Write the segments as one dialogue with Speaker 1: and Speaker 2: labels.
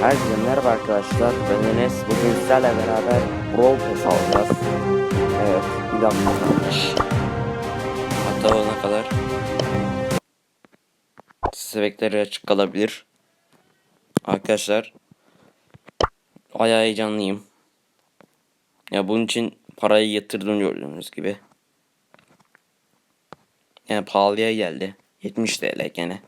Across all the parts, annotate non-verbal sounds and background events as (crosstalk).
Speaker 1: Herkese merhaba arkadaşlar. Ben Enes. Bugün sizlerle beraber Brawl Pass alacağız. Evet, bir dakika kalmış. Hatta ona kadar sebepleri açık kalabilir. Arkadaşlar bayağı heyecanlıyım. Ya bunun için parayı yatırdım gördüğünüz gibi. Yani pahalıya geldi. 70 TL gene.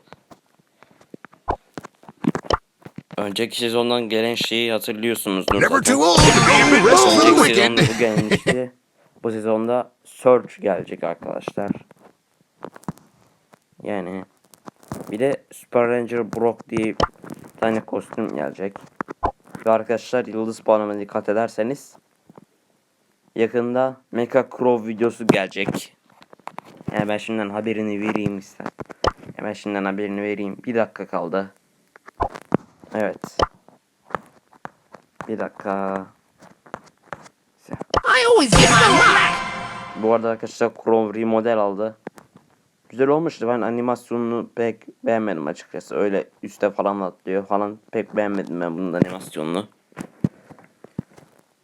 Speaker 1: Önceki sezondan gelen şeyi hatırlıyorsunuzdur. Zaten. Önceki sezonda bu gelmişti. (laughs) bu sezonda Surge gelecek arkadaşlar. Yani bir de Super Ranger Brock diye bir tane kostüm gelecek. Ve arkadaşlar yıldız puanıma dikkat ederseniz yakında Mecha Crow videosu gelecek. Yani ben şimdiden haberini vereyim ister. Hemen şimdiden haberini vereyim. Bir dakika kaldı. Evet. Bir dakika. Bu arada arkadaşlar Chrome remodel aldı. Güzel olmuştu. Ben animasyonunu pek beğenmedim açıkçası. Öyle üste falan atlıyor falan. Pek beğenmedim ben bunun animasyonunu.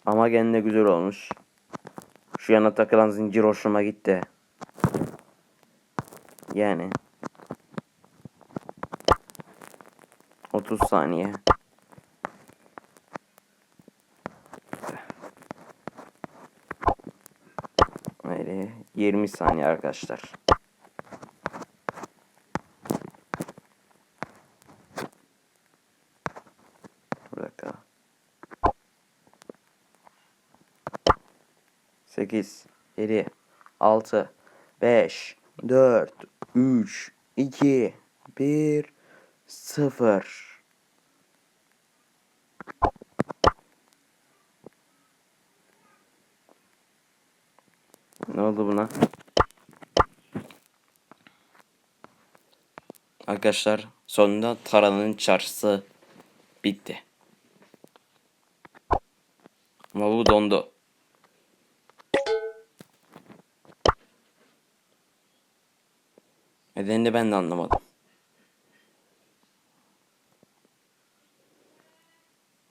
Speaker 1: Ama gene de güzel olmuş. Şu yana takılan zincir hoşuma gitti. Yani. 30 saniye. Öyle 20 saniye arkadaşlar. Bir dakika. 8 7 6 5 4 3 2 1 0 Ne oldu buna? Arkadaşlar sonunda Tara'nın çarşısı bitti. Ama bu dondu. Nedenini ben de anlamadım.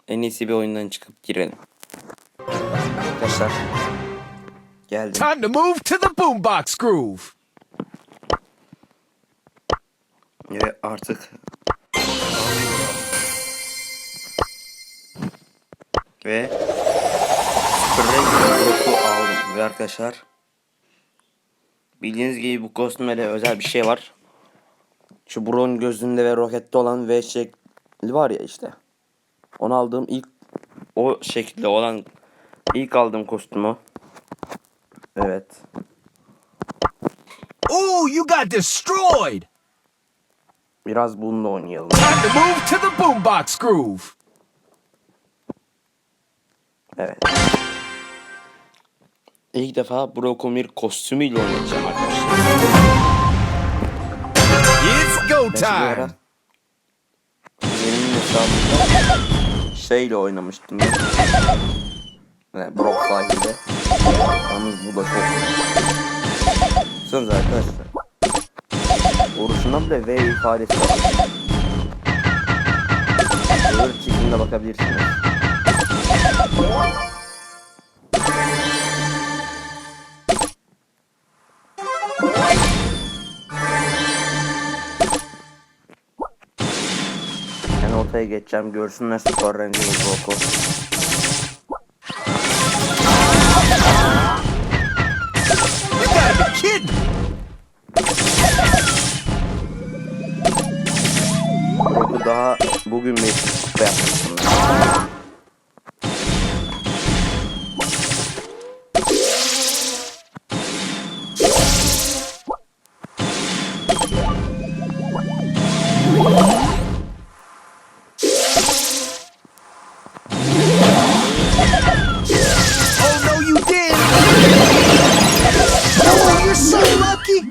Speaker 1: En iyisi bir oyundan çıkıp girelim. Arkadaşlar geldim.
Speaker 2: Time to move to the boombox groove.
Speaker 1: Ve artık ve Super Ranger Brock'u aldım ve arkadaşlar bildiğiniz gibi bu kostümde özel bir şey var. Şu Brock'un gözünde ve rokette olan V şekli var ya işte. Onu aldığım ilk o şekilde olan ilk aldığım kostümü. Evet.
Speaker 2: Ooh, you got destroyed.
Speaker 1: Biraz bununla oynayalım.
Speaker 2: Time to move to the boombox groove.
Speaker 1: Evet. İlk defa Brokomir kostümüyle oynayacağım arkadaşlar.
Speaker 2: It's go time.
Speaker 1: benim hesabımda (laughs) şeyle oynamıştım. Yani Brok sahilde. Yalnız bu da çok Baksanıza arkadaşlar. Vuruşunda bile V ifadesi var. Böyle çekimde bakabilirsiniz. Ben ortaya geçeceğim. Görsünler Super Ranger Brock'u. daha bugün bir yapmıştım.
Speaker 2: Oh, you're so lucky!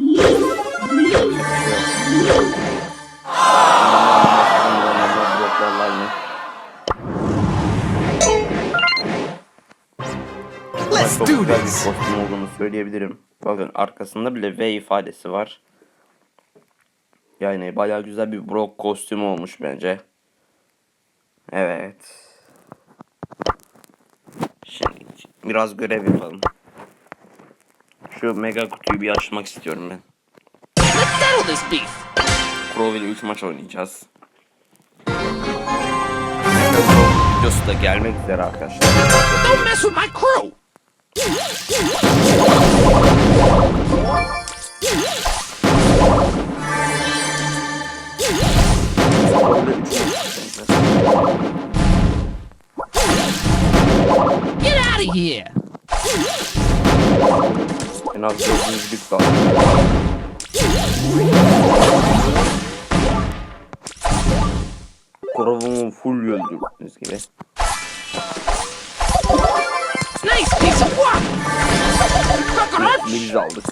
Speaker 1: Güzel bir kostüm olduğunu söyleyebilirim. Bakın arkasında bile V ifadesi var. Yani bayağı güzel bir Brock kostümü olmuş bence. Evet. Şimdi biraz görev yapalım. Şu mega kutuyu bir açmak istiyorum ben. Crow ile 3 maç oynayacağız. Videosu da gelmek üzere arkadaşlar.
Speaker 3: Don't mess with my crew. Get out of here.
Speaker 1: En az dördüncülük var. Crow'umu full öldürdüğünüz gibi. Biz aldık.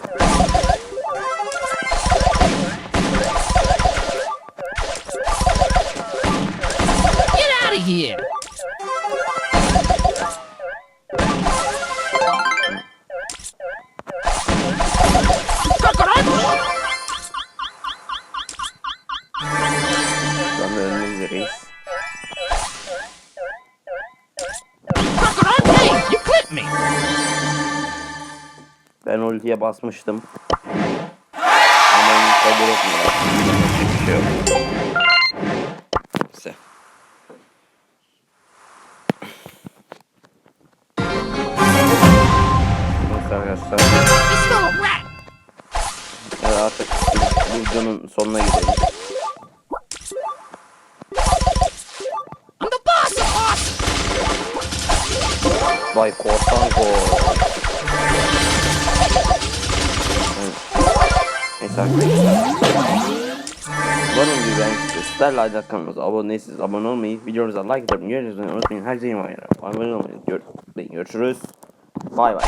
Speaker 3: Get out of here. Coconut.
Speaker 1: Şu anda ultiye basmıştım. Ama onu kabul etmiyor. Hiçbir şey yok. Neyse. Neyse arkadaşlar. Evet artık videonun sonuna gidelim. Vay korsan kor. Umarım güzel Sizlerle like kanalımıza abone olmayı, videomuza like atıp yorumlarınızı unutmayın. Her şeyi var. Abone olmayı. Gör- Görüşürüz. Bay bay.